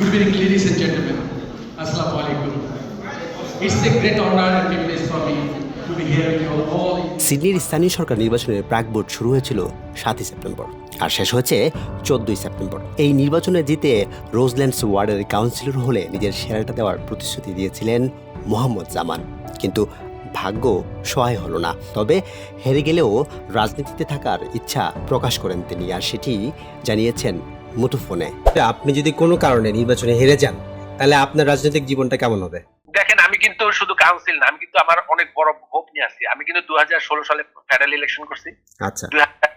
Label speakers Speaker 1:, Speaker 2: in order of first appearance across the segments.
Speaker 1: Good evening, ladies and gentlemen. Assalamu alaikum. It's a great honor and privilege for me to be here with you all.
Speaker 2: সিডনির স্থানীয় সরকার নির্বাচনের প্রাক vote শুরু হয়েছিল সাতই September আর শেষ হয়েছে চোদ্দই সেপ্টেম্বর এই নির্বাচনে জিতে রোজল্যান্ডস ওয়ার্ডের কাউন্সিলর হলে নিজের সেরাটা দেওয়ার প্রতিশ্রুতি দিয়েছিলেন মোহাম্মদ জামান কিন্তু ভাগ্য সহায় হলো না তবে হেরে গেলেও রাজনীতিতে থাকার ইচ্ছা প্রকাশ করেন তিনি আর সেটি জানিয়েছেন মুঠোফোনে। আপনি যদি কোনো কারণে নির্বাচনে হেরে যান তাহলে আপনার রাজনৈতিক জীবনটা কেমন হবে?
Speaker 3: দেখেন আমি কিন্তু শুধু কাউন্সিল না আমি কিন্তু আমার অনেক বড় হোপ নিয়ে আসছি। আমি কিন্তু দু সালে ফেডারেল ইলেকশন করছি।
Speaker 2: আচ্ছা।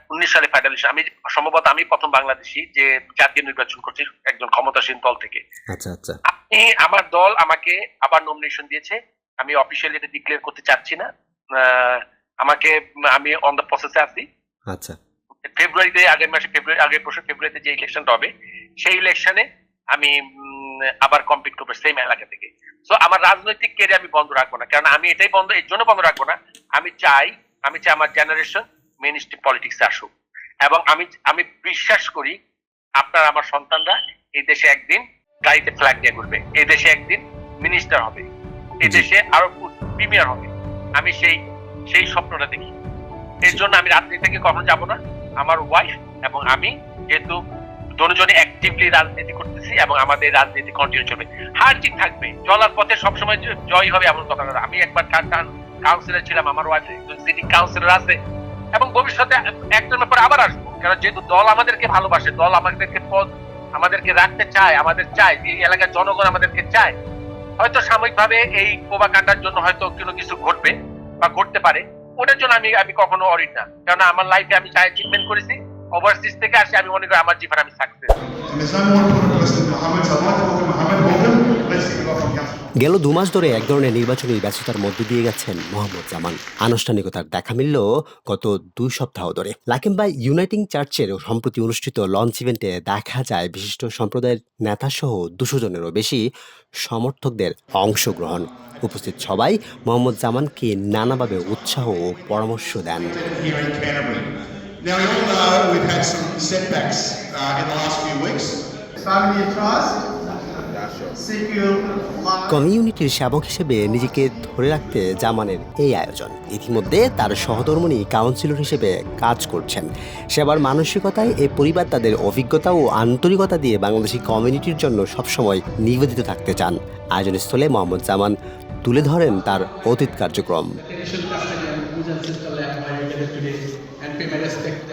Speaker 3: উনিশ সালে আমি সম্ভবত আমি প্রথম বাংলাদেশি যে জাতীয় নির্বাচন করছি একজন ক্ষমতাসীন দল থেকে।
Speaker 2: আচ্ছা আচ্ছা।
Speaker 3: আপনি আমার দল আমাকে আবার নমিনেশন দিয়েছে। আমি অফিসিয়ালি এটা ডিক্লেয়ার করতে চাচ্ছি না। আমাকে আমি অন দ্য প্রসেসে আছি।
Speaker 2: আচ্ছা।
Speaker 3: ফেব্রুয়ারিতে আগের মাসে ফেব্রুয়ারি আগের বছর ফেব্রুয়ারিতে যে ইলেকশনটা হবে সেই ইলেকশনে আমি আবার কম্পিট করব সেম এলাকা থেকে। সো আমার রাজনৈতিক কেরিয়ার আমি বন্ধ রাখব না। কারণ আমি এটাই বন্ধ এর জন্য বন্ধ রাখব না। আমি চাই আমি চাই আমার জেনারেশন মেন স্ট্রিম পলিটিক্স আসুক। এবং আমি আমি বিশ্বাস করি আপনার আমার সন্তানরা এই দেশে একদিন গাড়িতে ফ্ল্যাগ দিয়ে ঘুরবে। এই দেশে একদিন মিনিস্টার হবে। এই দেশে আরও প্রিমিয়ার হবে। আমি সেই সেই স্বপ্নটা দেখি। এর জন্য আমি রাজনীতি থেকে কখনো যাব না। আমার ওয়াইফ এবং আমি যেহেতু দুজনে অ্যাক্টিভলি রাজনীতি করতেছি এবং আমাদের রাজনীতি কন্টিনিউ চলবে। হার জিত থাকবে, চলার পথে সবসময় জয় হবে এমন কথা না। আমি একবার কাউন্সিলর ছিলাম, আমার ওয়াইফ একজন সিটি কাউন্সিলর আছে এবং ভবিষ্যতে একজনের পরে আবার আসব। কারণ যেহেতু দল আমাদেরকে ভালোবাসে, দল আমাদেরকে পদ আমাদেরকে রাখতে চায়, আমাদের চায়, এই এলাকার জনগণ আমাদেরকে চায়, হয়তো সাময়িকভাবে এই প্রোপাকাণ্ডার জন্য হয়তো কোনো কিছু ঘটবে বা ঘটতে পারে। ওটার জন্য আমি আমি কখনো অরিড না। কারণ আমার লাইফে আমি যা অ্যাচিভমেন্ট করেছি ওভারসিজ থেকে আসি, আমি মনে করি আমার জীবন আমি সাকসেস
Speaker 2: গেল দু মাস ধরে এক ধরনের নির্বাচনী ব্যস্ততার মধ্যে দিয়ে গেছেন মোহাম্মদ জামান। আনুষ্ঠানিকতার দেখা মিলল গত দুই সপ্তাহ ধরে। লাকিম্বাই ভাই ইউনাইটিং চার্চের সম্প্রতি অনুষ্ঠিত লঞ্চ ইভেন্টে দেখা যায় বিশিষ্ট সম্প্রদায়ের নেতা সহ দুশো জনেরও বেশি সমর্থকদের অংশগ্রহণ। উপস্থিত সবাই মোহাম্মদ জামানকে নানাভাবে উৎসাহ ও পরামর্শ দেন।
Speaker 4: Now, we all know we've had some setbacks uh, in the last few weeks.
Speaker 5: Starting your trust,
Speaker 2: কমিউনিটির সেবক হিসেবে নিজেকে ধরে রাখতে জামানের এই আয়োজন। ইতিমধ্যে তার সহধর্মণী কাউন্সিলর হিসেবে কাজ করছেন। সেবার মানসিকতায় এই পরিবার তাদের অভিজ্ঞতা ও আন্তরিকতা দিয়ে বাংলাদেশি কমিউনিটির জন্য সবসময় নিবেদিত থাকতে চান। আয়োজনস্থলে মোহাম্মদ জামান তুলে ধরেন তার অতীত কার্যক্রম।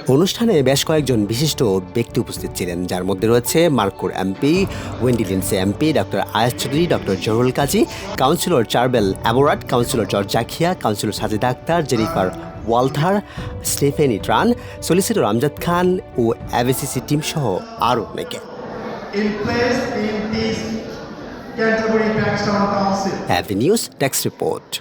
Speaker 2: অনুষ্ঠানে বেশ কয়েকজন বিশিষ্ট ব্যক্তি উপস্থিত ছিলেন যার মধ্যে রয়েছে মার্কুর MP Wendy Lindsay MP doctor Ayas Chowdhury doctor Zahurul Kazi councillor Charbel Aborat councillor George Zakhia councillor Sajida Akhtar Jennifer Walther Stephanie Tran solicitor Amjad Khan ও অ্যাভিসিসি টিম সহ আরও অনেকে. Avenues text report